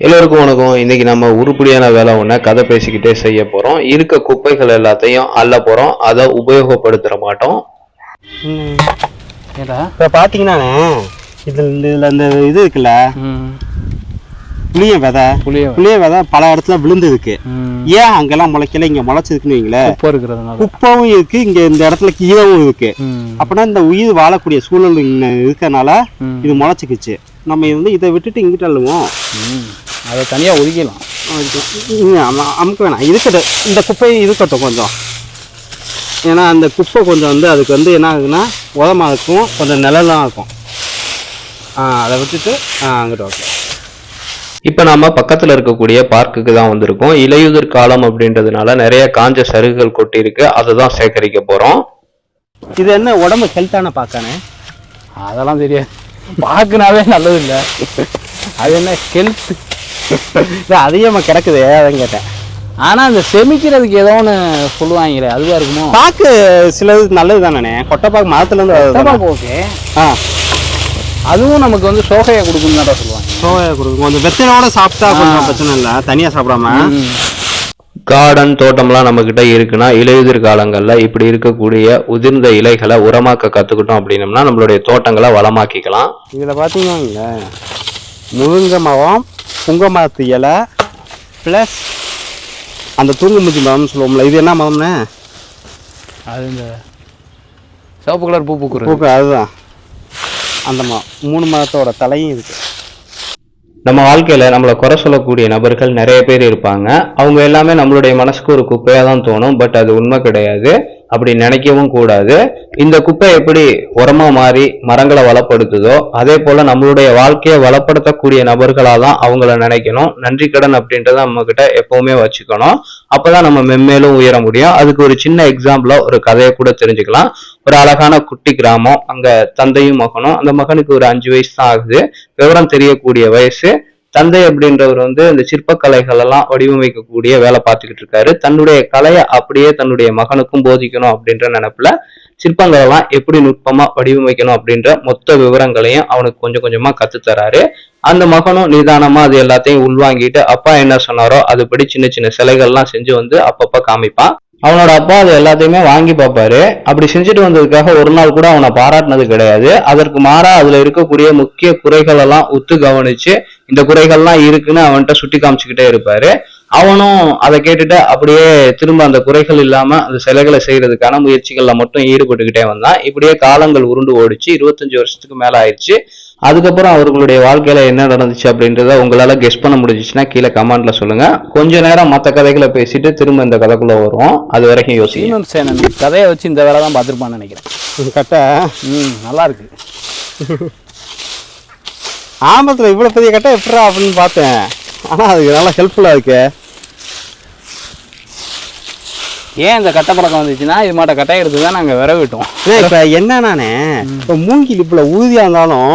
எல்லோருக்கும் வணக்கம். இன்னைக்கு நம்ம உருப்படியான வேலை ஒன்று கதை பேசிக்கிட்டே செய்ய போகிறோம் இருக்க குப்பைகள் எல்லாத்தையும் அள்ள போகிறோம் அதை உபயோகப்படுத்துற மாட்டோம். இப்போ பார்த்தீங்கன்னாண்ணே இதில் இதில் இந்த இது இருக்குல்ல? புளிய விதை. புளிய புளிய விதை பல இடத்துல விழுந்துருக்கு ம். ஏன் அங்கெல்லாம் முளைக்கல? இங்கே முளைச்சிருக்குன்னு வைங்களேன் உப்பு இருக்கிறதுனால. குப்பவும் இருக்கு. இங்கே இந்த இடத்துல கீழவும் இருக்கு. ம். அப்படின்னா இந்த உயிர் வாழக்கூடிய சூழல் ம். இது முளைச்சிக்குச்சு. நம்ம வந்து இதை விட்டுட்டு இங்கிட்ட அள்ளுவோம். ம். அதை தனியாக அம- அமுக்க வேணாம். இருக்கட்டும் இந்த குப்பை இருக்கட்டும் கொஞ்சம். ஏன்னா அந்த குப்பை கொஞ்சம் வந்து அதுக்கு வந்து என்ன ஆகுதுன்னா உதமாக இருக்கும் கொஞ்சம் நிழலாம் இருக்கும். அதை விட்டுட்டு அங்கிட்ட ஓகே இப்போ நம்ம பக்கத்தில் இருக்கக்கூடிய பார்க்குக்கு தான் வந்திருக்கோம். இலையுதிர் காலம் அப்படின்றதுனால நிறைய காஞ்ச சருகுகள் கொட்டி இருக்கு அதை தான் சேகரிக்க போகிறோம் இது என்ன உடம்பு ஹெல்த்தான பார்க்கானே? அதெல்லாம் தெரியாது. பார்க்கனாவே நல்லது இல்லை. அது என்ன ஹெல்த் இல்லை அதிகமாக கிடக்குது அதான் கேட்டேன். ஆனால் அந்த செமிக்கிறதுக்கு ஏதோ ஒன்று சொல்லுவாங்களே அதுவாக இருக்குமோ? பாக்கு சிலது நல்லது தானே கொட்டைப்பாக்கு மரத்துலேருந்து ஓகே. ஆ. அதுவும் நமக்கு வந்து சோகையை கொடுக்குன்னு தான் சொல்லுவாங்க. சோயா கொடுக்கும். கொஞ்சம் வெத்தனோட சாப்பிட்டா கொஞ்சம் பிரச்சனை இல்லை. தனியாக சாப்பிடாம. கார்டன் தோட்டம்லாம் நம்மக்கிட்ட இருக்குன்னா இலையுதிர் காலங்களில் இப்படி இருக்கக்கூடிய உதிர்ந்த இலைகளை உரமாக்க கற்றுக்கிட்டோம் அப்படின்னம்னா நம்மளுடைய தோட்டங்களை வளமாக்கிக்கலாம். இதில் பார்த்தீங்கன்னா முருங்கை மரம் புங்க மரத்து இலை ப்ளஸ் அந்த தூங்குமூச்சி மரம்னு சொல்லுவோம்ல இது என்ன மரம்னே? அது இந்த சிவப்பு கலர் பூ பூக்குறது. பூக்கு அதுதான். அந்த மரம் மூணு மரத்தோட தலையும் இருக்கு. நம்ம வாழ்க்கையில நம்மளை குறை சொல்லக்கூடிய நபர்கள் நிறைய பேர் இருப்பாங்க. அவங்க எல்லாமே நம்மளுடைய மனசுக்கு ஒரு குப்பையா தான் தோணும் பட் அது உண்மை கிடையாது. அப்படி நினைக்கவும் கூடாது. இந்த குப்பை எப்படி உரமா மாறி மரங்களை வளப்படுத்துதோ அதே போல நம்மளுடைய வாழ்க்கையை வளப்படுத்தக்கூடிய நபர்களா தான் அவங்கள நினைக்கணும். நன்றி கடன் அப்படின்றத நம்ம கிட்ட எப்பவுமே வச்சுக்கணும். அப்பதான் நம்ம மென்மேலும் உயர முடியும். அதுக்கு ஒரு சின்ன எக்ஸாம்பிளா ஒரு கதையை கூட தெரிஞ்சுக்கலாம். ஒரு அழகான குட்டி கிராமம். அங்க தந்தையும் மகனும். அந்த மகனுக்கு ஒரு அஞ்சு வயசு தான் ஆகுது. விவரம் தெரியக்கூடிய வயசு. தந்தை அப்படின்றவர் வந்து இந்த சிற்பக்கலைகள் எல்லாம் வடிவமைக்கக்கூடிய வேலை பார்த்துக்கிட்டு இருக்காரு. தன்னுடைய கலையை அப்படியே தன்னுடைய மகனுக்கும் போதிக்கணும் அப்படின்ற நினைப்புல சிற்பங்கள் எல்லாம் எப்படி நுட்பமா வடிவமைக்கணும் அப்படின்ற மொத்த விவரங்களையும் அவனுக்கு கொஞ்சம் கொஞ்சமா கத்து தராரு அந்த மகனும் நிதானமா அது எல்லாத்தையும் உள்வாங்கிட்டு அப்பா என்ன சொன்னாரோ அதுபடி சின்ன சின்ன சிலைகள்லாம் செஞ்சு வந்து அப்பப்ப காமிப்பான். அவனோட அப்பா அது எல்லாத்தையுமே வாங்கி பார்ப்பாரு. அப்படி செஞ்சுட்டு வந்ததுக்காக ஒரு நாள் கூட அவனை பாராட்டினது கிடையாது. அதற்கு மாறா அதுல இருக்கக்கூடிய முக்கிய குறைகள் எல்லாம் உத்து கவனிச்சு இந்த குறைகள்லாம் இருக்குன்னு அவன்கிட்ட சுட்டி காமிச்சுக்கிட்டே இருப்பாரு. அவனும் அதை கேட்டுட்டு அப்படியே திரும்ப அந்த குறைகள் இல்லாம அந்த சிலைகளை செய்யறதுக்கான முயற்சிகள்ல மட்டும் ஈடுபட்டுக்கிட்டே வந்தான். இப்படியே காலங்கள் உருண்டு ஓடிச்சு இருபத்தஞ்சு வருஷத்துக்கு மேல ஆயிடுச்சு. அதுக்கப்புறம் அவர்களுடைய வாழ்க்கையில என்ன நடந்துச்சு அப்படின்றத உங்களால கெஸ் பண்ண முடிஞ்சிச்சுன்னா கீழே கமெண்ட்ல சொல்லுங்க. கொஞ்ச நேரம் மத்த கதைகளை பேசிட்டு திரும்ப இந்த கதைக்குள்ள வருவோம். அது வரைக்கும் யோசிங்க. சீமன் சேனன் கதையை வச்சு இந்த வேலை தான் பார்த்துருப்பான்னு நினைக்கிறேன். கட்டை ம் நல்லா இருக்கு. ஆமத்தில் இவ்வளோ பெரிய கட்டை எப்படா அப்படின்னு பார்த்தேன். ஆனால் அதுக்கு நல்லா ஹெல்ப்ஃபுல்லாக இருக்கு. ஏன் இந்த கட்டை பழக்கம் வந்துச்சுன்னா இது மாட்ட கட்டையை எடுத்து தான் நாங்கள் விர விட்டோம் ஏன்னா இப்போ என்னன்னானே இப்போ மூங்கில் இப்போ ஊதியாக இருந்தாலும்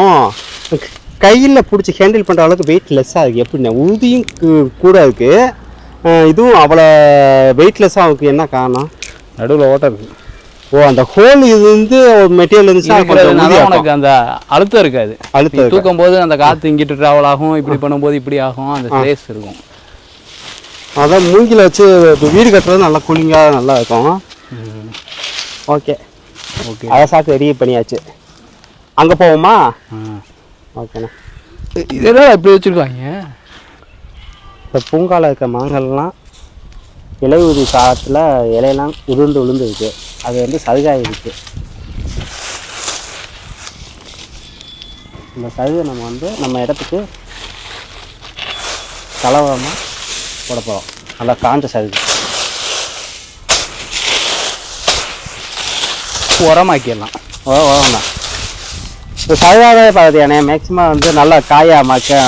கையில் பிடிச்சி ஹேண்டில் பண்ணுற அளவுக்கு வெயிட் லெஸ்ஸாக இருக்குது எப்படின்னா ஊதியும் கூட இருக்குது இதுவும் அவ்வளோ வெயிட்லெஸ்ஸாக இருக்கு என்ன காரணம்? நடுவில் ஓட்டம் இருக்கு. ஓ அந்த ஹோல் இது வந்து மெட்டீரியல் இருந்துச்சுன்னா உனக்கு அந்த அழுத்தம் இருக்காது. அழுத்தம். தூக்கும் போது அந்த காற்று இங்கிட்டு ட்ராவல் ஆகும் இப்படி பண்ணும்போது இப்படி ஆகும் அந்த ஸ்பேஸ் இருக்கும். அதான் மூங்கில வச்சு இப்போ வீடு கட்டுறது நல்லா கூலிங்காக நல்லா இருக்கும். ஓகே ஓகே அதை சாப்பிட்டு ரெடி பண்ணியாச்சு. அங்கே போவோமா? ஓகேண்ணா இதெல்லாம் எப்படி வச்சிருக்காங்க? இந்த பூங்கால இருக்க மரங்கள்லாம் இலை உதி காலத்தில் இலையெல்லாம் உருண்டு உளுந்து இருக்கு. அது வந்து சருகாய் இந்த சருகை நம்ம வந்து நம்ம இடத்துக்கு கலவரமாக போட போகிறோம் நல்லா காஞ்ச சருகு. உரமாக்கிடலாம். ஓ ஓண்ணா இப்போ சருகாவே பார்த்தியானே மேக்ஸிமம் வந்து நல்லா காயாக மக்க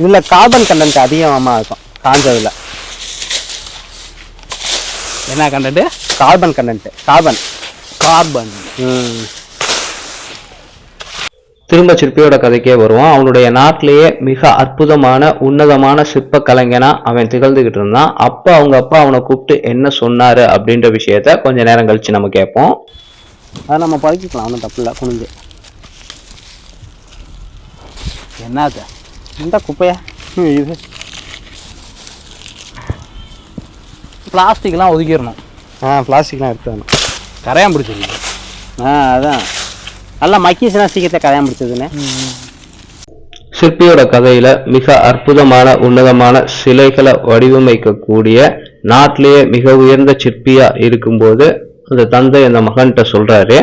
இதில் கார்பன் கண்டென்ட் அதிகமாக இருக்கும். காஞ்சதில். என்ன கண்டட்டு கார்பன் கண்டென்ட் கார்பன் கார்பன் திரும்ப சிற்பியோட கதைக்கே வருவோம். அவனுடைய நாட்டிலேயே மிக அற்புதமான உன்னதமான சிற்ப கலைஞனா அவன் திகழ்ந்துகிட்டு இருந்தான். அப்ப அவங்க அப்பா அவனை கூப்பிட்டு என்ன சொன்னாரு அப்படின்ற விஷயத்த கொஞ்ச நேரம் கழிச்சு நம்ம கேட்போம். அதை நம்ம பழக்கிக்கலாம் ஒன்றும் தப்பு இல்லை குனிஞ்சு. என்னது? இந்த குப்பையா? இது. பிளாஸ்டிக்லாம் ஒதுக்கிடணும். ஆ பிளாஸ்டிக்லாம் எடுத்தானு கரையான் பிடிச்சிருக்கு. ஆ அதான். நல்லா மக்கிச்சுனா சீக்கிரத்தை கல்யாணம் பிடிச்சதுன்னு சிற்பியோட கதையில மிக அற்புதமான உன்னதமான சிலைகளை வடிவமைக்கக்கூடிய நாட்டிலேயே மிக உயர்ந்த சிற்பியா இருக்கும்போது அந்த தந்தை அந்த மகன்கிட்ட சொல்றாரு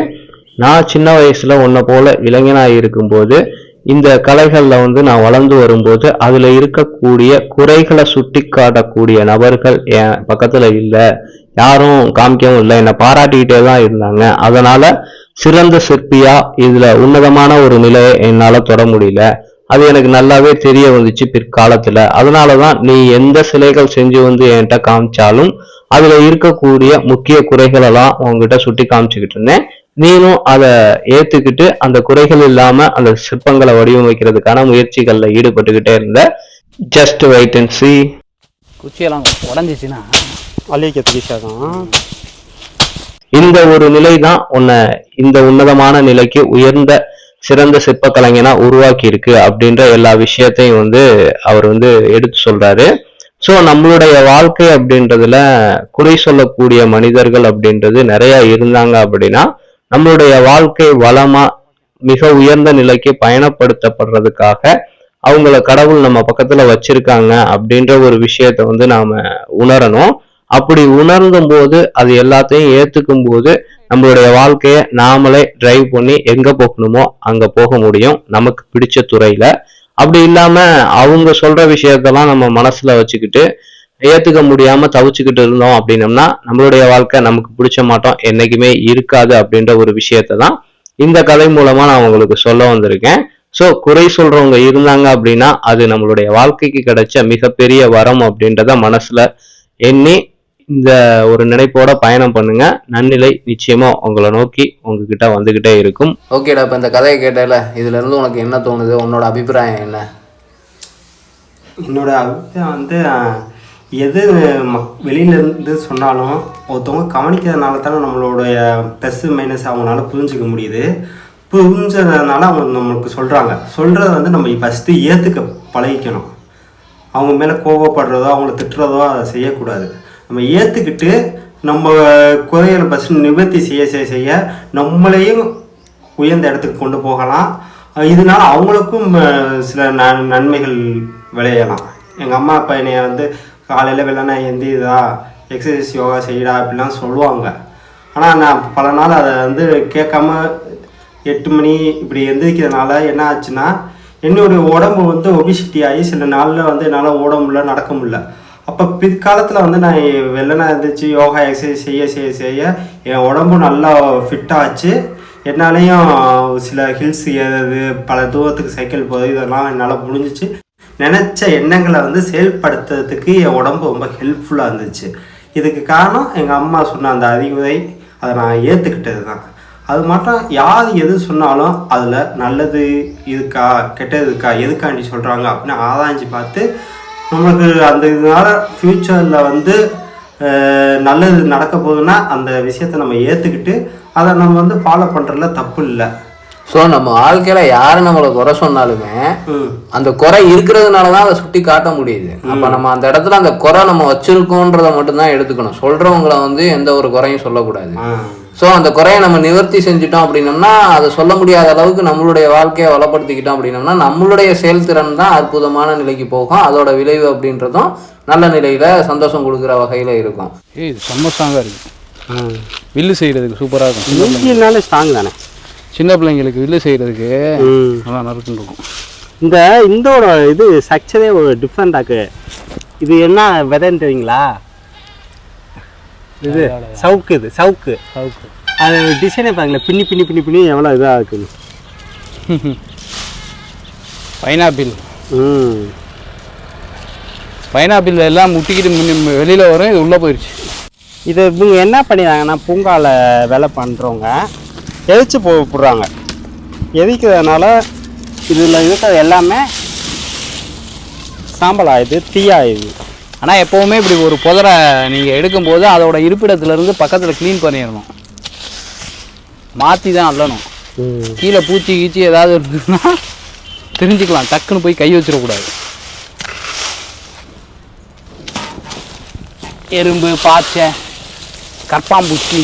நான் சின்ன வயசுல உன்னை போல இளைஞனா இருக்கும்போது இந்த கலைகளில் வந்து நான் வளர்ந்து வரும்போது அதில் இருக்கக்கூடிய குறைகளை சுட்டி காட்டக்கூடிய நபர்கள் என் பக்கத்தில் இல்லை. யாரும் காமிக்கவும் இல்லை. என்னை பாராட்டிக்கிட்டே தான் இருந்தாங்க. அதனால் சிறந்த சிற்பியா இதில் உன்னதமான ஒரு நிலையை என்னால் தொட முடியல. அது எனக்கு நல்லாவே தெரிய வந்துச்சு பிற்காலத்தில். அதனால தான் நீ எந்த சிலைகள் செஞ்சு வந்து என்கிட்ட காமிச்சாலும் அதில் இருக்கக்கூடிய முக்கிய குறைகளெல்லாம் உங்ககிட்ட சுட்டி காமிச்சுக்கிட்டு இருந்தேன். நீனும் அதை ஏத்துக்கிட்டு அந்த குறைகள் இல்லாம அந்த சிற்பங்களை வடிவமைக்கிறதுக்கான முயற்சிகள்ல ஈடுபட்டுக்கிட்டே இருந்த ஜஸ்ட் வெயிட் அண்ட் see. குச்சியெல்லாம் உடஞ்சிச்சுன்னா அள்ளிக்க திரிசாதான் இந்த ஒரு நிலை தான் உன்னை இந்த உன்னதமான நிலைக்கு உயர்ந்த சிறந்த சிற்ப கலைஞனா உருவாக்கி இருக்கு அப்படின்ற எல்லா விஷயத்தையும் வந்து அவர் வந்து எடுத்து சொல்றாரு. சோ நம்மளுடைய வாழ்க்கை அப்படின்றதுல குறை சொல்லக்கூடிய மனிதர்கள் அப்படின்றது நிறைய இருந்தாங்க அப்படின்னா நம்மளுடைய வாழ்க்கை வளமா மிக உயர்ந்த நிலைக்கு பயணப்படுத்தப்படுறதுக்காக அவங்கள கடவுள் நம்ம பக்கத்துல வச்சிருக்காங்க அப்படின்ற ஒரு விஷயத்த வந்து நாம உணரணும். அப்படி உணர்ந்தும் போது அது எல்லாத்தையும் ஏத்துக்கும் போது நம்மளுடைய வாழ்க்கைய நாமளே டிரைவ் பண்ணி எங்க போகணுமோ அங்க போக முடியும் நமக்கு பிடிச்ச துறையில. அப்படி இல்லாம அவங்க சொல்ற விஷயத்தெல்லாம் நம்ம மனசுல வச்சுக்கிட்டு ஏத்துக்க முடியாம தவிச்சுக்கிட்டு இருந்தோம் அப்படின்னம்னா நம்மளுடைய வாழ்க்கை நமக்கு பிடிச்ச மாட்டோம் என்னைக்குமே இருக்காது அப்படின்ற ஒரு விஷயத்தை தான் இந்த கதை மூலமா நான் உங்களுக்கு சொல்ல வந்திருக்கேன். சோ குறை சொல்றவங்க இருந்தாங்க அப்படின்னா அது நம்மளுடைய வாழ்க்கைக்கு கிடைச்ச மிகப்பெரிய வரம் அப்படின்றத மனசுல எண்ணி இந்த ஒரு நினைப்போட பயணம் பண்ணுங்க. நன்னிலை நிச்சயமா உங்களை நோக்கி உங்ககிட்ட வந்துகிட்டே இருக்கும். ஓகேடா இப்ப இந்த கதையை கேட்டல இதுல இருந்து உனக்கு என்ன தோணுது? உன்னோட அபிப்பிராயம் என்ன? என்னோட அபிப்பிராயம் வந்து எது வெளியிலேருந்து சொன்னாலும் ஒருத்தவங்க கவனிக்கிறதுனால தானே நம்மளுடைய ப்ளஸ் மைனஸ் அவங்களால புரிஞ்சிக்க முடியுது. புரிஞ்சதுனால அவங்க நம்மளுக்கு சொல்கிறாங்க சொல்கிறத வந்து நம்ம ஃபஸ்ட்டு ஏற்றுக்க பழகிக்கணும். அவங்க மேலே கோவப்படுறதோ அவங்கள திட்டுறதோ அதை செய்யக்கூடாது. நம்ம ஏற்றுக்கிட்டு நம்ம குறைகளை ஃபஸ்ட்டு நிவர்த்தி செய்ய செய்ய செய்ய நம்மளையும் உயர்ந்த இடத்துக்கு கொண்டு போகலாம். இதனால் அவங்களுக்கும் சில நன்மைகள் விளையலாம். எங்கள் அம்மா அப்பா என்னைய வந்து காலையில் வெள்ளனா எந்திதா எக்ஸசைஸ் யோகா செய்யடா அப்படிலாம் சொல்லுவாங்க. ஆனால் நான் பல நாள் அதை வந்து கேட்காம எட்டு மணி இப்படி எந்திரிக்கிறதுனால என்ன ஆச்சுன்னா என்னுடைய உடம்பு வந்து ஒபிசிட்டி ஆகி சில நாளில் வந்து என்னால் ஓட முடியல நடக்க முடியல. அப்போ பிற்காலத்தில் வந்து நான் வெள்ளனா இருந்துச்சு யோகா எக்ஸசைஸ் செய்ய செய்ய செய்ய என் உடம்பு நல்லா ஃபிட்டாச்சு என்னாலையும் சில ஹில்ஸ் ஏறது பல தூரத்துக்கு சைக்கிள் போகுது இதெல்லாம் என்னால் முடிஞ்சிச்சு. நினச்ச எண்ணங்களை வந்து செயல்படுத்துறதுக்கு என் உடம்பு ரொம்ப ஹெல்ப்ஃபுல்லாக இருந்துச்சு. இதுக்கு காரணம் எங்கள் அம்மா சொன்ன அந்த அறிவுரை அதை நான் ஏற்றுக்கிட்டது தான். அது மட்டும் யார் எது சொன்னாலும் அதில் நல்லது இருக்கா கெட்டது இருக்கா எதுக்காண்டி சொல்கிறாங்க அப்படின்னு ஆராய்ஞ்சு பார்த்து நமக்கு அந்த இதனால ஃப்யூச்சரில் வந்து நல்லது நடக்க போகுதுன்னா அந்த விஷயத்த நம்ம ஏற்றுக்கிட்டு அதை நம்ம வந்து ஃபாலோ பண்ணுறதுல தப்பு இல்லை. ஸோ நம்ம வாழ்க்கையில யாரு நம்மளை குறை சொன்னாலுமே அந்த குறை இருக்கிறதுனால தான் அதை சுட்டி காட்ட முடியுது. அப்ப நம்ம அந்த இடத்துல அந்த குறை நம்ம வச்சிருக்கோன்றதை மட்டும்தான் எடுத்துக்கணும். சொல்றவங்கள வந்து எந்த ஒரு குறையும் சொல்லக்கூடாது. ஸோ அந்த குறையை நம்ம நிவர்த்தி செஞ்சுட்டோம் அப்படின்னம்னா அதை சொல்ல முடியாத அளவுக்கு நம்மளுடைய வாழ்க்கையை வளப்படுத்திக்கிட்டோம் அப்படின்னம்னா நம்மளுடைய செயல்திறன் தான் அற்புதமான நிலைக்கு போகும். அதோட விளைவு அப்படின்றதும் நல்ல நிலையில சந்தோஷம் கொடுக்குற வகையில இருக்கும். ஏய் இது செம்ம ஸ்ட்ராங்காக இருக்குது வில்லு செய்கிறதுக்கு சூப்பராக இருக்கும். ஸ்ட்ராங் தானே? சின்ன பிள்ளைங்களுக்கு வில்லு செய்கிறதுக்கு நல்லா நறுக்குன்னு இருக்கும் இந்த இந்தோட இது ஸ்ட்ரக்சரே ஒரு டிஃப்ரெண்டாக்கு இது என்ன விதைன்னு தெரியுங்களா இது சவுக்கு இது சவுக்கு. சவுக்கு. அது டிசைனே பாருங்களேன். பின்னி பின்னி பின்னி பின்னி எவ்வளோ இதாக இருக்குது பைனாப்பிள். ம். பைனாப்பிள் எல்லாம் முட்டிக்கிட்டு முன்ன வெளியில் வரும் இது உள்ளே போயிடுச்சு இது இவங்க என்ன பண்ணிடுறாங்கன்னா பூங்காவில் வேலை பண்ணுறவங்க எதிர்த்து போடுறாங்க. விட்றாங்க இதில் இருக்கிற எல்லாமே சாம்பல் ஆயுது தீயாயுது. ஆனால் எப்போவுமே இப்படி ஒரு புதரை நீங்கள் எடுக்கும்போது அதோட இருப்பிடத்துலேருந்து பக்கத்தில் க்ளீன் பண்ணிடணும். மாற்றி தான் அல்லணும் கீழே பூச்சி கீச்சி ஏதாவது இருந்ததுன்னா தெரிஞ்சுக்கலாம். டக்குன்னு போய் கை வச்சிடக்கூடாது. எறும்பு பாச்சை கற்பாம்பூச்சி.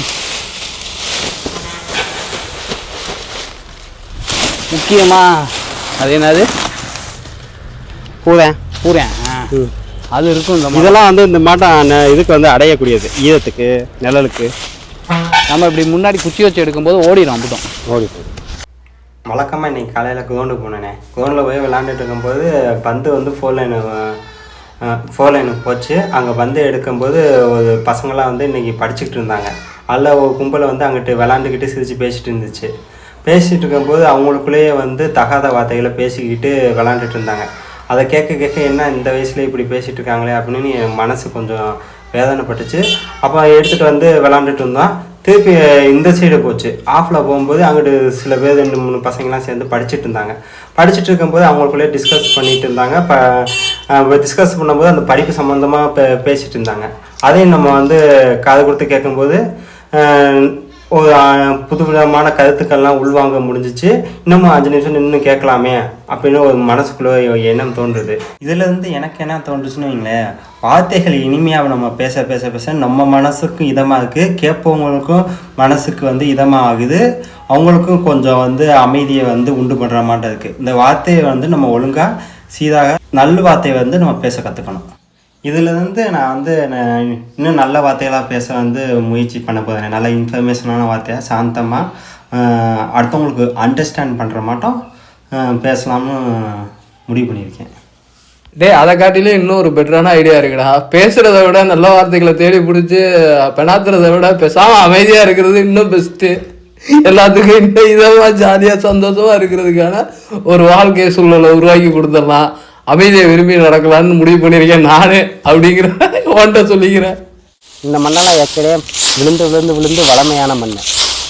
முக்கியமா அது என்னது? பூவேன் பூரேன் ஆ. அது இருக்கும் இந்த இதெல்லாம் வந்து இந்த மாட்டம் இதுக்கு வந்து அடையக்கூடியது ஈரத்துக்கு நிழலுக்கு. நம்ம இப்படி முன்னாடி குச்சி வச்சு எடுக்கும்போது ஓடிடும் அம்பிட்டோம் ஓடி வழக்கமாக இன்னைக்கு காலையில் குதோண்டு போனேனே. குதோண்டில் போய் விளாண்டுட்டு இருக்கும்போது பந்து வந்து ஃபோர் லைனு ஃபோர் லைனுக்கு போச்சு. அங்கே பந்து எடுக்கும்போது ஒரு பசங்களாம் வந்து இன்னைக்கு படிச்சுக்கிட்டு இருந்தாங்க. அதில் ஒரு கும்பலை வந்து அங்கிட்டு விளாண்டுக்கிட்டு சிரித்து பேசிட்டு இருந்துச்சு. பேசிகிட்டு இருக்கும்போது அவங்களுக்குள்ளேயே வந்து தகாத வார்த்தைகளை பேசிக்கிட்டு விளாண்டுட்டு இருந்தாங்க அதை கேட்க கேட்க என்ன இந்த வயசுல இப்படி பேசிகிட்டு இருக்காங்களே அப்படின்னு என் மனசு கொஞ்சம் வேதனைப்பட்டுச்சு. அப்போ எடுத்துகிட்டு வந்து விளாண்டுட்டு இருந்தோம் திருப்பி இந்த சைடு போச்சு. ஆஃபில் போகும்போது அங்கிட்டு சில பேர் ரெண்டு மூணு பசங்களாம் சேர்ந்து படிச்சுட்டு இருந்தாங்க படிச்சுட்டு இருக்கும்போது அவங்களுக்குள்ளே டிஸ்கஸ் பண்ணிட்டு இருந்தாங்க இப்போ டிஸ்கஸ் பண்ணும்போது அந்த படிப்பு சம்மந்தமாக பே பேசிகிட்டு இருந்தாங்க அதையும் நம்ம வந்து காது கொடுத்து கேட்கும்போது ஒரு புதுவிதமான கருத்துக்கள்லாம் உள்வாங்க முடிஞ்சிச்சு. இன்னமும் அஞ்சு நிமிஷம் நின்று கேட்கலாமே அப்படின்னு ஒரு மனசுக்குள்ள எண்ணம் தோன்றுது. இதுல இருந்து எனக்கு என்ன தோன்றுச்சுன்னு வைங்களேன். வார்த்தைகள் இனிமையாக நம்ம பேச பேச பேச நம்ம மனசுக்கும் இதமாக இருக்குது கேட்பவங்களுக்கும் மனசுக்கு வந்து இதமாக ஆகுது. அவங்களுக்கும் கொஞ்சம் வந்து அமைதியை வந்து உண்டு பண்ணுற மாட்டேன் இருக்குது இந்த வார்த்தையை வந்து நம்ம ஒழுங்காக சீராக நல்ல வார்த்தையை வந்து நம்ம பேச கற்றுக்கணும் இதில் வந்து நான் வந்து நான் இன்னும் நல்ல வார்த்தைகளாக பேச வந்து முயற்சி பண்ண போகிறேன் நல்ல இன்ஃபர்மேஷனான வார்த்தையாக சாந்தமாக அடுத்தவங்களுக்கு அண்டர்ஸ்டாண்ட் பண்ணுற மாட்டோம். பேசலாம்னு முடிவு பண்ணியிருக்கேன். டேய் அதை காட்டிலே இன்னும் ஒரு பெட்டரான ஐடியா இருக்குடா. பேசுறத விட நல்ல வார்த்தைகளை தேடி பிடிச்சி பெணாத்துறத விட பேசாம அமைதியா இருக்கிறது இன்னும் பெஸ்ட்டு எல்லாத்துக்கும் இன்னும் இதமா ஜாலியாக சந்தோஷமா இருக்கிறதுக்கான ஒரு வாழ்க்கை சூழ்நிலை உருவாக்கி கொடுத்துடலாம். அமைதியை விரும்பி நடக்கலான்னு முடிவு பண்ணியிருக்கேன் நானே அப்படிங்கிற ஓட்ட சொல்லிக்கிறேன். இந்த மண்ணெல்லாம் ஏற்கனவே விழுந்து விழுந்து விழுந்து வளமையான மண்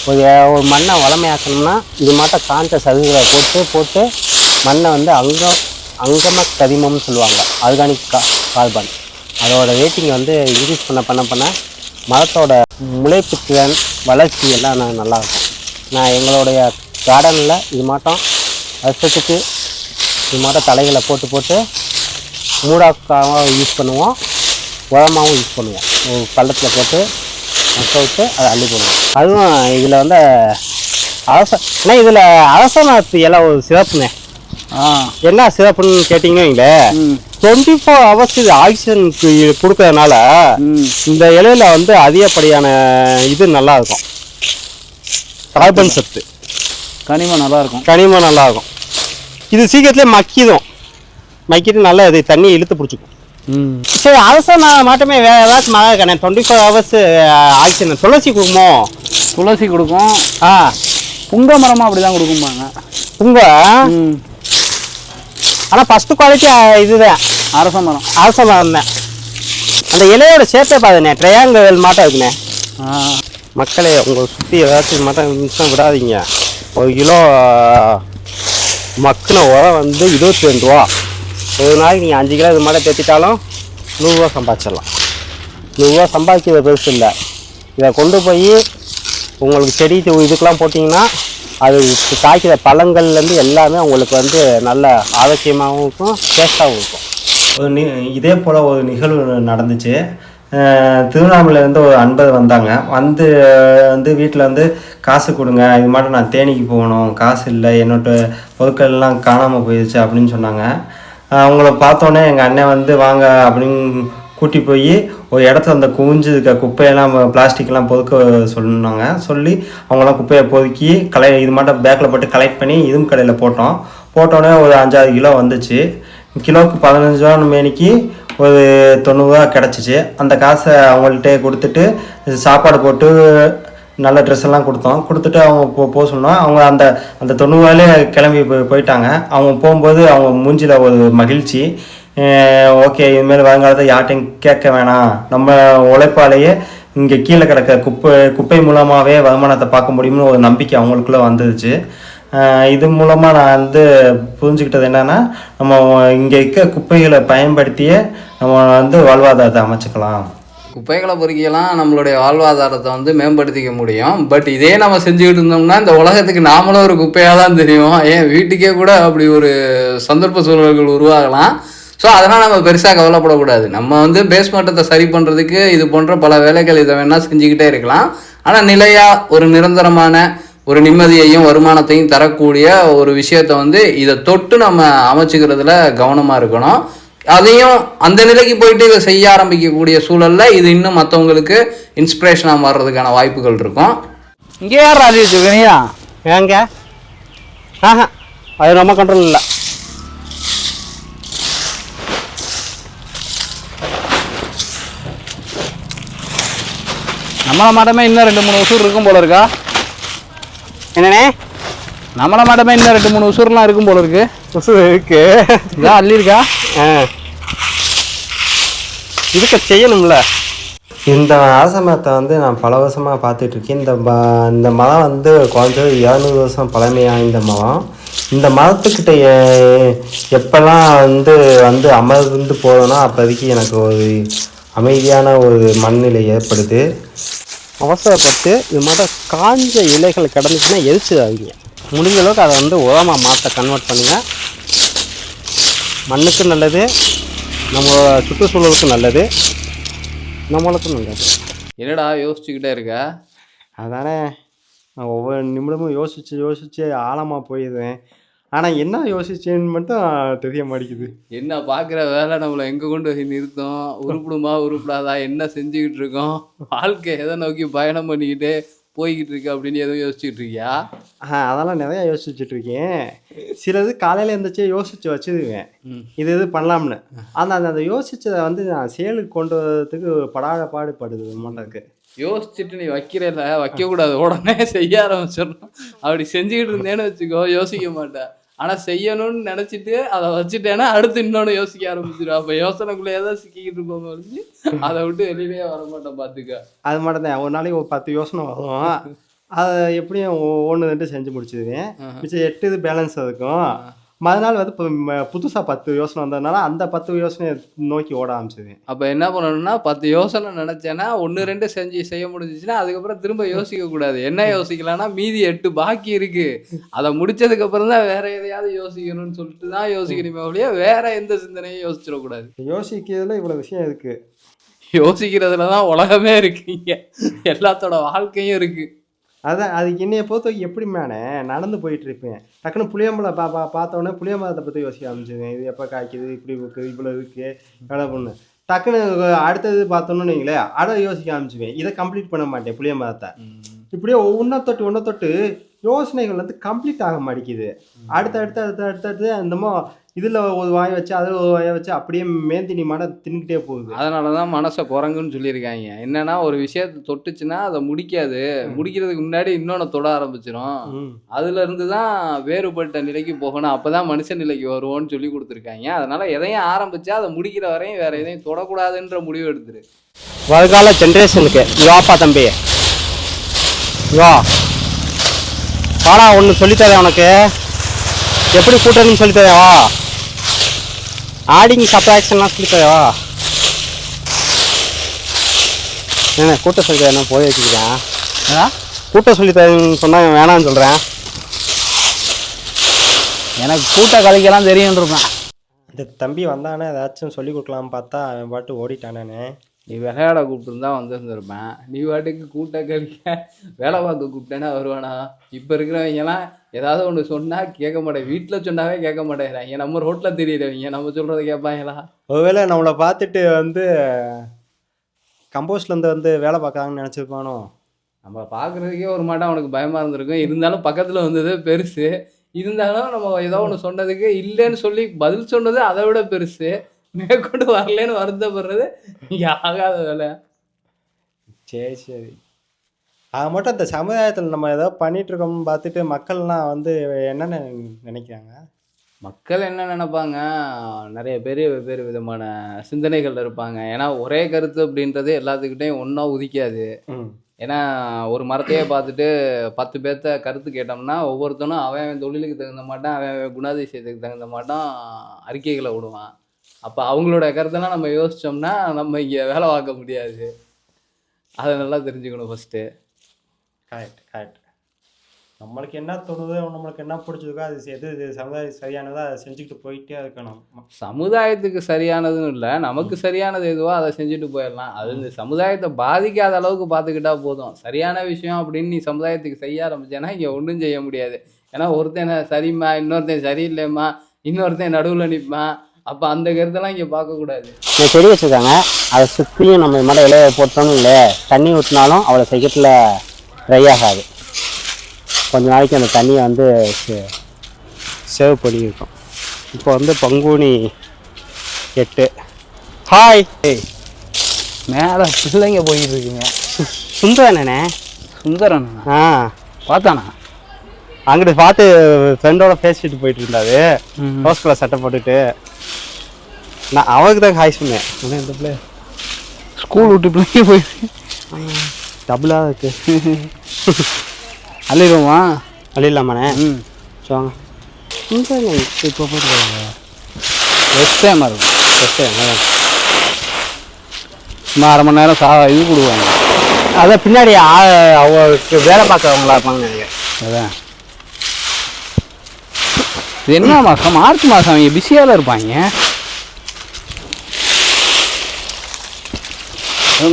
ஒரு ஒரு மண்ணை வளமையாக்கணும்னா இது மாட்டம் காஞ்ச சதுகளை போட்டு போட்டு மண்ணை வந்து அங்கம் அங்கம கரிமம்னு சொல்லுவாங்க. ஆர்கானிக் கா கார்பன் அதோட ரேட்டிங் வந்து இன்க்ரீஸ் பண்ண பண்ண பண்ண மரத்தோட முளைப்பு திறன் வளர்ச்சி எல்லாம் நல்லாயிருக்கும். நல்லா இருக்கும் நான் எங்களுடைய கார்டனில் இது மாட்டம் வருஷத்துக்கு மாட்டம் தலைகளை போட்டு போட்டு மூடாக்காவும் யூஸ் பண்ணுவோம். உரமாகவும் யூஸ் பண்ணுவோம். ஒரு பள்ளத்தில் போட்டு மக்க விட்டு அதை அள்ளி போடுவோம். அதுவும் இதில் வந்து அரச அண்ணா இதில் அரச மரத்து இலை ஒரு சிறப்புண்ணே என்ன சிறப்புன்னு கேட்டிங்கன்னா டுவெண்ட்டி ஃபோர் ஹவர்ஸ் இது ஆக்சிஜனுக்கு கொடுக்கறதுனால இந்த இலையில வந்து அதிகப்படியான இது நல்லா இருக்கும். கார்பன் சத்து. கனிமம் நல்லா இருக்கும். கனிமம் நல்லா இருக்கும். இது சீக்கிரத்திலே மக்கிடும் மக்கிட்டு நல்லா இது தண்ணி இழுத்து பிடிச்சிக்கும். ம். சரி நான் மட்டுமே வேற ஏதாச்சும் மழை இருக்கேன் டுவெண்ட்டி ஃபோர் ஹவர்ஸ் ஆக்சிஜன் துளசி கொடுக்குமோ? துளசி கொடுக்கும். ஆ. புங்க மரமும் அப்படிதான் கொடுக்கும்பாங்க. உங்க ம். ஆனால் ஃபஸ்ட்டு குவாலிட்டி இதுதான். அரச மரம். அரச மரம் தான். அந்த இலையோட சேர்த்தே பாருண்ணே ட்ரையாங்கிள் மாட்டம் இருக்குண்ணே. மக்களே உங்களை சுற்றி ஏதாச்சும் மாட்டம் நிமிஷம் விடாதீங்க. ஒரு கிலோ மக்கின உரம் வந்து இருபத்தி ரெண்டு ரூபா. ஒரு நாளைக்கு நீங்கள் அஞ்சு கிலோ இது மாதிரி தேத்திட்டாலும் நூறுரூவா சம்பாதிச்சிடலாம். நூறுரூவா சம்பாதிக்கிறது பெருசு இல்லை. இதை கொண்டு போய் உங்களுக்கு செடி இதுக்கெலாம் இதுக்கெல்லாம் போட்டிங்கன்னா அது காய்க்கிற பழங்கள்லேருந்து எல்லாமே உங்களுக்கு வந்து நல்ல ஆரோக்கியமாகவும் இருக்கும் டேஸ்ட்டாகவும் இருக்கும். ஒரு நி இதே போல் ஒரு நிகழ்வு நடந்துச்சு. திருவண்ணாமலையிலேருந்து ஒரு அன்பர் வந்தாங்க. வந்து வந்து வீட்டில் வந்து காசு கொடுங்க. இது மாதிரி நான் தேனிக்கு போகணும். காசு இல்லை. என்னோட பொருட்கள்லாம் காணாமல் போயிடுச்சு அப்படின்னு சொன்னாங்க. அவங்கள பார்த்தோன்னே எங்கள் அண்ணன் வந்து வாங்க அப்படின்னு கூட்டி போய் ஒரு இடத்துல அந்த குவிஞ்சு இருக்க குப்பையெல்லாம் பிளாஸ்டிக்லாம் பொதுக்க சொன்னாங்க. சொல்லி அவங்களாம் குப்பையை பொதுக்கி கலை இது மாட்டம் பேக்கில் போட்டு கலெக்ட் பண்ணி இதுவும் கடையில் போட்டோம். போட்டோன்னே ஒரு அஞ்சாறு கிலோ வந்துச்சு. கிலோவுக்கு பதினஞ்சு ரூபான்னு மேனிக்கு ஒரு தொண்ணூறுரூவா கிடச்சிச்சு. அந்த காசை அவங்கள்ட்ட கொடுத்துட்டு சாப்பாடு போட்டு நல்ல ட்ரெஸ் எல்லாம் கொடுத்தோம். கொடுத்துட்டு அவங்க போ போக சொன்னோம் அவங்க அந்த அந்த தொண்ணூறுவாயிலே கிளம்பி போய் போயிட்டாங்க. அவங்க போகும்போது அவங்க மூஞ்சியில் ஒரு மகிழ்ச்சி. ஓகே இனிமேல் வருங்காலத்தை யார்ட்டையும் கேட்க வேணாம். நம்ம உழைப்பாலேயே இங்கே கீழே கிடக்க குப்பை குப்பை மூலமாகவே வருமானத்தை பார்க்க முடியும்னு ஒரு நம்பிக்கை அவங்களுக்குள்ளே வந்துடுச்சு இது மூலமாக நான் வந்து புரிஞ்சுக்கிட்டது என்னென்னா நம்ம இங்கே இருக்க குப்பைகளை பயன்படுத்தியே நம்ம வந்து வாழ்வாதாரத்தை அமைச்சுக்கலாம். குப்பைகளை பொறுக்கியெல்லாம் நம்மளுடைய வாழ்வாதாரத்தை வந்து மேம்படுத்திக்க முடியும். பட் இதே நம்ம செஞ்சுக்கிட்டு இருந்தோம்னா இந்த உலகத்துக்கு நாமளும் ஒரு குப்பையாக தான் தெரியும். ஏன் வீட்டுக்கே கூட அப்படி ஒரு சந்தர்ப்ப சூழல்கள் உருவாகலாம். ஸோ அதனால் நம்ம பெருசாக கவலைப்படக்கூடாது. நம்ம வந்து பேஸ் மட்டத்தை சரி பண்ணுறதுக்கு இது போன்ற பல வேலைகள் இதை வேணால் செஞ்சுக்கிட்டே இருக்கலாம். ஆனால் நிலையாக ஒரு நிரந்தரமான ஒரு நிம்மதியையும் வருமானத்தையும் தரக்கூடிய ஒரு விஷயத்த வந்து இதை தொட்டு நம்ம அமைச்சுக்கிறதுல கவனமாக இருக்கணும். அதையும் அந்த நிலைக்கு போயிட்டு இதை செய்ய ஆரம்பிக்கக்கூடிய சூழல்ல இது இன்னும் மற்றவங்களுக்கு இன்ஸ்பிரேஷனாக மாறுறதுக்கான வாய்ப்புகள் இருக்கும். இங்கே யார் ராஜி வச்சுருக்கீங்க? ஏங்க ஆஹா அது நம்ம கண்ட்ரோல் இல்லை. நம்மள மாட்டமே இன்னும் ரெண்டு மூணு உசூர் இருக்கும் போல இருக்கா? என்னண்ணே? நம்மள மாட்டமே இன்னும் ரெண்டு மூணு உசூர்லாம் இருக்கும் போல இருக்கு. கொசு இருக்கு. இதான் அள்ளி இருக்கா ஆ. இதுக்கு செய்யணும்ல. இந்த அரச மரத்தை வந்து நான் பல வருஷமாக பார்த்துட்டு இருக்கேன் இந்த ம இந்த மரம் வந்து குறைஞ்சது இரநூறு வருஷம் பழமை வாய்ந்த மரம். இந்த மரத்துக்கிட்ட எ- எப்பெல்லாம் வந்து வந்து அமர்ந்து போகிறேனோ அப்போதைக்கு எனக்கு ஒரு அமைதியான ஒரு மனநிலை ஏற்படுது. அவசரப்பட்டு இது மாதிரி காஞ்ச இலைகள் கிடந்துச்சுன்னா எரிச்சிடாதீங்க. முடிஞ்ச அளவுக்கு அதை வந்து உரமாக மாற்ற கன்வெர்ட் பண்ணுங்க. மண்ணுக்கு நல்லது. நம்ம சுற்றுச்சூழலுக்கு நல்லது. நம்மளுக்கும் நல்லது. என்னடா யோசிச்சுக்கிட்டே இருக்க? அதானே. நான் ஒவ்வொரு நிமிடமும் யோசித்து யோசித்து ஆழமாக போயிடுவேன் ஆனால் என்ன யோசிச்சேன்னு மட்டும் தெரிய மாட்டேங்குது. என்ன பார்க்குற வேலை நம்மளை எங்கே கொண்டு போய் நிறுத்தம்? உருப்பிடுமா உருப்பிடாதா? என்ன செஞ்சுக்கிட்டு இருக்கோம்? வாழ்க்கை எதை நோக்கி பயணம் பண்ணிக்கிட்டு போய்கிட்டு இருக்கு அப்படின்னு எதுவும் யோசிச்சுட்டு இருக்கியா? ஆ அதெல்லாம் நிறையா யோசிச்சுட்டு இருக்கேன். சிலது காலையில் எழுந்திரிச்சு யோசித்து வச்சுருவேன். இது இது பண்ணலாம்னு. ஆனால் அந்த அந்த யோசிச்சதை வந்து நான் செயலுக்கு கொண்டு வரதுக்கு படாத பாடுபடுது மாட்டேருக்கு யோசிச்சுட்டு நீ வைக்கிறல வைக்கக்கூடாது. உடனே செய்ய ஆரம்பிச்சிடணும். அப்படி செஞ்சுக்கிட்டு இருந்தேன்னு வச்சுக்கோ யோசிக்க மாட்டேன். ஆனால் செய்யணும்னு நினச்சிட்டு அதை வச்சுட்டேன்னா அடுத்து இன்னொன்று யோசிக்க ஆரம்பிச்சிடும் அப்போ யோசனைக்குள்ளேயே தான் சிக்கிக்கிட்டு இருப்போம் ஒழிஞ்சு அதை விட்டு வெளியிலேயே வர மாட்டோம் பார்த்துக்க அது மட்டும் தான் ஒரு நாளைக்கு ஒரு பத்து யோசனை வரும். அதை எப்படியும் ஒன்று ரெண்டு செஞ்சு முடிச்சிடுவேன் மிச்சம் எட்டு இது பேலன்ஸ் இருக்கும். மறுநாள் வந்து புதுசாக பத்து யோசனை வந்ததுனால அந்த பத்து யோசனையை நோக்கி ஓட ஆரம்பிச்சிடுவேன் அப்போ என்ன பண்ணணும்னா பத்து யோசனை நினச்சேன்னா ஒன்று ரெண்டு செஞ்சு செய்ய முடிஞ்சிச்சுன்னா அதுக்கப்புறம் திரும்ப யோசிக்க கூடாது. என்ன யோசிக்கலாம்னா மீதி எட்டு பாக்கி இருக்கு. அதை முடிச்சதுக்கு அப்புறம் தான் வேற எதையாவது யோசிக்கணும்னு சொல்லிட்டு தான் யோசிக்கணுமே ஒழிய வேற எந்த சிந்தனையும் யோசிச்சிடக்கூடாது. யோசிக்கிறதுல இவ்வளோ விஷயம் இருக்குது யோசிக்கிறதுல தான் உலகமே இருக்கு இங்க எல்லாத்தோட வாழ்க்கையும் இருக்கு. அதான் அதுக்கு என்னைய பொறுத்த எப்படி மேனே நடந்து போயிட்டு இருப்பேன். டக்குன்னு புளியம்பளம் பா பா பார்த்த உடனே புளியம்பலத்தை பற்றி யோசிக்க ஆரம்பிச்சிடுவேன் இது எப்போ காய்க்குது இப்படி இருக்குது இவ்வளோ இருக்குது எவ்வளோ பொண்ணு டக்குன்னு அடுத்தது பார்த்தோன்னு வைங்களேன் அதை யோசிக்க ஆரம்பிச்சுவேன் இதை கம்ப்ளீட் பண்ண மாட்டேன் புளியம்பலத்தை இப்படியே ஒவ்வொன்றா தொட்டு ஒன்றை தொட்டு யோசனைகள் வந்து கம்ப்ளீட் ஆக மாட்டேங்குது. அடுத்து அடுத்து அடுத்து அடுத்து அடுத்து அந்தமோ இதில் ஒரு வாய் வச்சு அதில் ஒரு வாயை வச்சு அப்படியே மேந்தினி மாட தின்னுக்கிட்டே போகுது. அதனால தான் மனசை குரங்குன்னு சொல்லியிருக்காங்க. என்னன்னா ஒரு விஷயத்தை தொட்டுச்சுன்னா அதை முடிக்காது. முடிக்கிறதுக்கு முன்னாடி இன்னொன்று தொட ஆரம்பிச்சிடும் ம். அதுல இருந்து தான் வேறுபட்ட நிலைக்கு போகணும். அப்பதான் மனுஷ நிலைக்கு வருவோம்னு சொல்லி கொடுத்துருக்காங்க. அதனால எதையும் ஆரம்பிச்சா அதை முடிக்கிற வரையும் வேற எதையும் தொடக்கூடாதுன்ற முடிவு எடுத்துரு. வருங்கால ஜென்ரேஷனுக்கு வாப்பா தம்பி. வா. வாடா ஒன்று சொல்லித்தரேன் உனக்கு. எப்படி கூட்டணும்னு சொல்லித்தரேன் வா. ஆடிங் சப்ராக்ஷன்லாம் சொல்லித்தரேன் வா என்ன கூட்ட சொல்லித்தரேன் என்ன போய் வச்சுக்கிறேன் கூட்ட சொல்லித்தரேன்னு சொன்னால் வேணாம்னு சொல்கிறேன் எனக்கு கூட்ட கலைக்கெல்லாம் தெரியும் இருப்பேன். இந்த தம்பி வந்தானே ஏதாச்சும் சொல்லி கொடுக்கலாம்னு பார்த்தா அவன் பாட்டு ஓடிட்டானே நீ விளையாட கூப்பிட்டுருந்தா வந்திருந்திருப்பேன். நீ பாட்டுக்கு கூட்ட கழிக்க வேலை பார்க்க கூப்பிட்டேன்னா வருவானா? இப்போ இருக்கிறவங்கலாம் ஏதாவது ஒன்று சொன்னால் கேட்க மாட்டேன். வீட்டில் சொன்னாவே கேட்க மாட்டேங்கிறாங்க. நம்ம ரோட்டில் தெரியறவங்க நம்ம சொல்கிறத கேட்பாங்களா? ஒருவேளை நம்மளை பார்த்துட்டு வந்து கம்போஸ்ட்லேருந்து வந்து வேலை பார்க்கறாங்கன்னு நினச்சிருப்பானோ? நம்ம பார்க்குறதுக்கே ஒரு மாட்டம் அவனுக்கு பயமாக இருந்திருக்கும். இருந்தாலும் பக்கத்தில் வந்தது பெருசு. இருந்தாலும் நம்ம ஏதோ ஒன்று சொன்னதுக்கு இல்லைன்னு சொல்லி பதில் சொன்னது அதை விட பெருசு. மேற்கொண்டு வரலன்னு வருத்தப்படுறது இங்கே ஆகாத வேலை. சரி சரி. அது மட்டும் இந்த சமுதாயத்தில் நம்ம ஏதோ பண்ணிட்டு இருக்கோம்னு பார்த்துட்டு மக்கள்லாம் வந்து என்னென்ன நினைக்கிறாங்க? மக்கள் என்ன நினைப்பாங்க? நிறைய பேர் வெவ்வேறு விதமான சிந்தனைகள் இருப்பாங்க. ஏன்னா ஒரே கருத்து அப்படின்றது எல்லாத்துக்கிட்டையும் ஒன்றா உதிக்காது. ஏன்னா ஒரு மரத்தையே பார்த்துட்டு பத்து பேர்த்த கருத்து கேட்டோம்னா ஒவ்வொருத்தனும் அவன் தொழிலுக்கு தகுந்த மாட்டான் அவன் அவன் குணாதிசயத்துக்கு தகுந்த மாட்டான் அறிக்கைகளை விடுவான். அப்போ அவங்களோட கருத்தெல்லாம் நம்ம யோசிச்சோம்னா நம்ம இங்கே வேலை பார்க்க முடியாது. அதை நல்லா தெரிஞ்சுக்கணும் ஃபஸ்ட்டு கரெக்ட் கரெக்ட் நம்மளுக்கு என்ன தோணுதோ நம்மளுக்கு என்ன பிடிச்சதுக்கோ அது எது இது சமுதாயம் சரியானதோ அதை செஞ்சுக்கிட்டு போயிட்டே இருக்கணும். சமுதாயத்துக்கு சரியானதுன்னு இல்லை. நமக்கு சரியானது எதுவோ அதை செஞ்சுட்டு போயிடலாம். அது இந்த சமுதாயத்தை பாதிக்காத அளவுக்கு பார்த்துக்கிட்டா போதும். சரியான விஷயம் அப்படின்னு நீ சமுதாயத்துக்கு செய்ய ஆரம்பிச்சேன்னா இங்கே ஒன்றும் செய்ய முடியாது. ஏன்னா ஒருத்தன் சரிம்மா இன்னொருத்தன் சரியில்லைம்மா இன்னொருத்தன் நடுவில் நிற்பான் அப்போ அந்த கருத்தெல்லாம் இங்கே பார்க்கக்கூடாது இந்த செடி வச்சுருக்காங்க. அதை சுற்றியும் நம்ம இது மாதிரி இலைய போட்டோம்னு இல்லை தண்ணி ஊற்றினாலும் அவ்வளோ சீக்கிரத்தில் ட்ரை ஆகாது. கொஞ்ச நாளைக்கு அந்த தண்ணியை வந்து சேவ் பண்ணியிருக்கோம். இப்போ வந்து பங்குனி எட்டு. ஹாய் மேலே பிள்ளைங்க போயிட்டு இருக்குங்க. சுந்தரண்ணே சுந்தரன்? ஆ. பார்த்தானா? அங்கிட்டு பார்த்து ஃப்ரெண்டோட பேசிட்டு போயிட்டு இருந்தாரு. ரோஸ் கலர் சட்டை போட்டுட்டு. நான் அவனுக்கு தான் ஹாய் சொன்னேன். ஆனால் இந்த பிள்ளை ஸ்கூல் விட்டு பிள்ளைங்க போயிட்டு டபுளாக இருக்கு. அழிடுவோமா அழிடலாமாண்ணே ம். வாங்க. இங்கே இப்போ போட்டுருக்காங்க பெஸ்ட் டைமாக இருக்கும். சும்மா அரை மணி நேரம் சா இது கொடுவாங்க அதான் பின்னாடி ஆ- அவங்களுக்கு வேலை பார்க்குறவங்களா இருப்பாங்க அதான். இது என்ன மாதம் மார்ச் மாதம் அவங்க பிஸியாக இருப்பாங்க.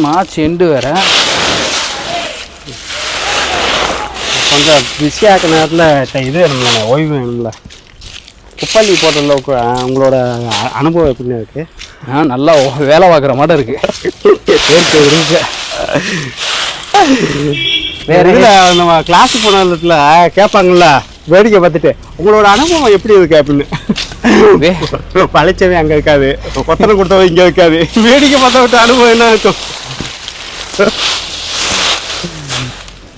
மார்ச் எண்டு வேற. கொஞ்சம் பிஸியாக நேரத்தில் இது வேணும்ல ஓய்வு வேணும்ல. குப்பள்ளி போட்டதில் உங்களோட அனுபவம் எப்படின்னு இருக்கு? ஆ நல்லா வேலை பார்க்குற மாதிரி இருக்கு. இயற்கை இருக்கு. வேற நம்ம கிளாஸ் போன இடத்துல கேட்பாங்கல்ல வேடிக்கை பார்த்துட்டு உங்களோட அனுபவம் எப்படி இருக்கு? அப்படின்னு. வே- பழைச்சவே அங்கே இருக்காது. கொத்தனை கொடுத்தவங்க இங்கே இருக்காது. வேடிக்கை பார்த்த விட்டு அனுபவம் என்ன இருக்கும்?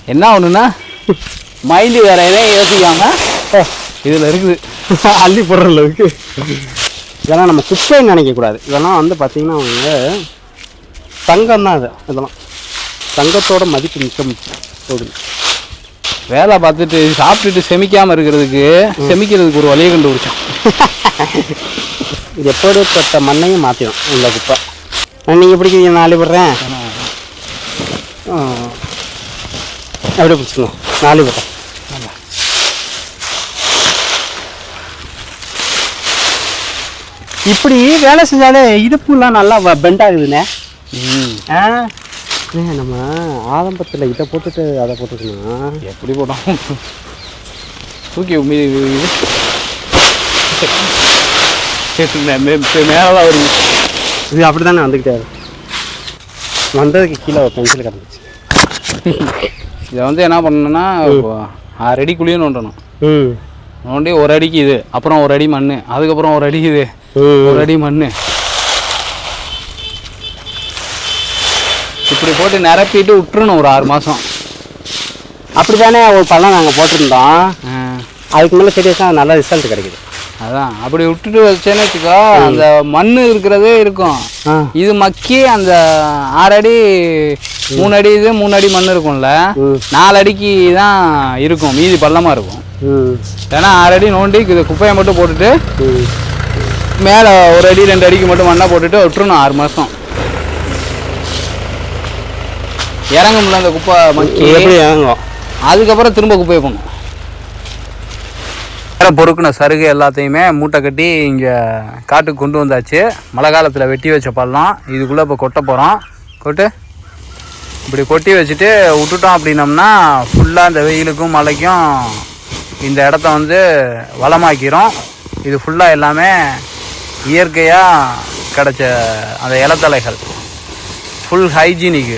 என்ன ஒன்றுனா மைண்டு வேற எதையும் யோசிக்காம இதில் இருக்குது. அள்ளி போடுற அளவுக்கு இதெல்லாம் நம்ம குப்பைன்னு நினைக்கக்கூடாது. இதெல்லாம் வந்து பார்த்தீங்கன்னா அவங்க தங்கம் தான் இது இதெல்லாம் தங்கத்தோட மதிப்பு மிக்க போகுது வேலை பார்த்துட்டு சாப்பிட்டுட்டு செமிக்காம இருக்கிறதுக்கு செமிக்கிறதுக்கு ஒரு வழியை கண்டுபிடிச்சோம் இது எப்படிப்பட்ட மண்ணையும் மாற்றிடும் இந்த குப்பை. நீங்கள் பிடிக்கிறீங்க நாலு போடுறேன் அப்படியே பிடிச்சிக்கணும். நாலு போட்டேன் இப்படி வேலை செஞ்சாலே இடுப்புலாம் நல்லா பெண்ட் ஆகுதுண்ணே. ம். ஆ. நம்ம ஆரம்பத்தில் இதை போட்டுட்டு அதை போட்டுக்கணும்? எப்படி போட்டோம் தூக்கி மேலே வருது. இது அப்படி தானே வந்துக்கிட்டே இருக்கு. வந்ததுக்கு கீழே பென்சில் கிடந்துச்சு. இதை வந்து என்ன பண்ணணும்னா ஆறு அடி குழியும் நோண்டணும் நோண்டி ஒரு அடிக்கு இது. அப்புறம் ஒரு அடி மண் அதுக்கப்புறம் ஒரு அடி இது. ஒரு அடி மண் இப்படி போட்டு நிரப்பிட்டு விட்டுறணும் ஒரு ஆறு மாதம் அப்படி தானே ஒரு பழம் நாங்கள் போட்டிருந்தோம். அதுக்கு மேலே வச்சா நல்ல ரிசல்ட் கிடைக்குது. அதான் அப்படி விட்டுட்டு வச்சேன்னு வச்சுக்கோ அந்த மண் இருக்கிறதே இருக்கும். இது மக்கி அந்த ஆறு அடி மூணு அடி இது மூணு அடி மண் இருக்கும்ல. நாலு அடிக்கு தான் இருக்கும் மீதி பள்ளமா இருக்கும். ஏன்னா ஆறு அடி நோண்டி இது குப்பையை மட்டும் போட்டுட்டு மேலே ஒரு அடி ரெண்டு அடிக்கு மட்டும் மண்ணை போட்டுட்டு விட்டுறணும் ஆறு மாதம் இறங்கும்ல அந்த குப்பை மக்கி எப்படி இறங்கும்? அதுக்கப்புறம் திரும்ப குப்பையை பண்ணும் வேற பொறுக்குன சருகு எல்லாத்தையுமே மூட்டை கட்டி இங்கே காட்டுக்கு கொண்டு வந்தாச்சு. மழை காலத்தில் வெட்டி வச்ச பள்ளம். இதுக்குள்ளே இப்போ கொட்ட போகிறோம் கொட்டு. இப்படி கொட்டி வச்சுட்டு விட்டுட்டோம் அப்படின்னம்னா ஃபுல்லாக இந்த வெயிலுக்கும் மழைக்கும் இந்த இடத்த வந்து வளமாக்கிறோம் இது ஃபுல்லாக எல்லாமே இயற்கையாக கிடைச்ச அந்த இலத்தலைகள். ஃபுல் ஹைஜீனிக்கு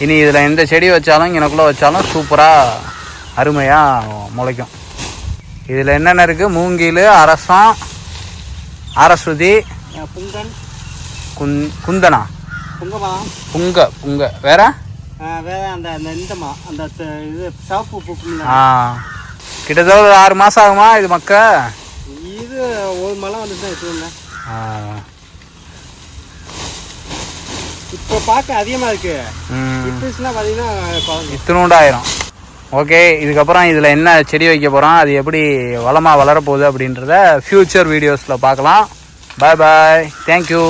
இனி இதில் எந்த செடி வச்சாலும் இங்கனக்குள்ளே வச்சாலும் சூப்பராக அருமையாக முளைக்கும். இதில் என்னென்ன இருக்குது மூங்கில் அரசம் அரசுதி புங்கன். குந் குந்தனா? புங்க புங்க. வேற? வேற அந்த அந்த இந்தமா அந்த த- இது சிவப்பு பூக்கும் ஆ. கிட்டத்தட்ட ஒரு ஆறு மாதம் ஆகுமா இது மக்க? இது ஒரு மழை வந்து தான் இது ஆ. இப்போ பார்க்க அதிகமாக இருக்கு. ம். இப்போனா பார்த்தீங்கன்னா இத்தினூண்டாயிரும். ஓகே இதுக்கப்புறம் இதில் என்ன செடி வைக்க போகிறோம் அது எப்படி வளமாக வளரப்போகுது அப்படின்றத ஃப்யூச்சர் வீடியோஸில் பார்க்கலாம். பாய் பாய் தேங்க்யூ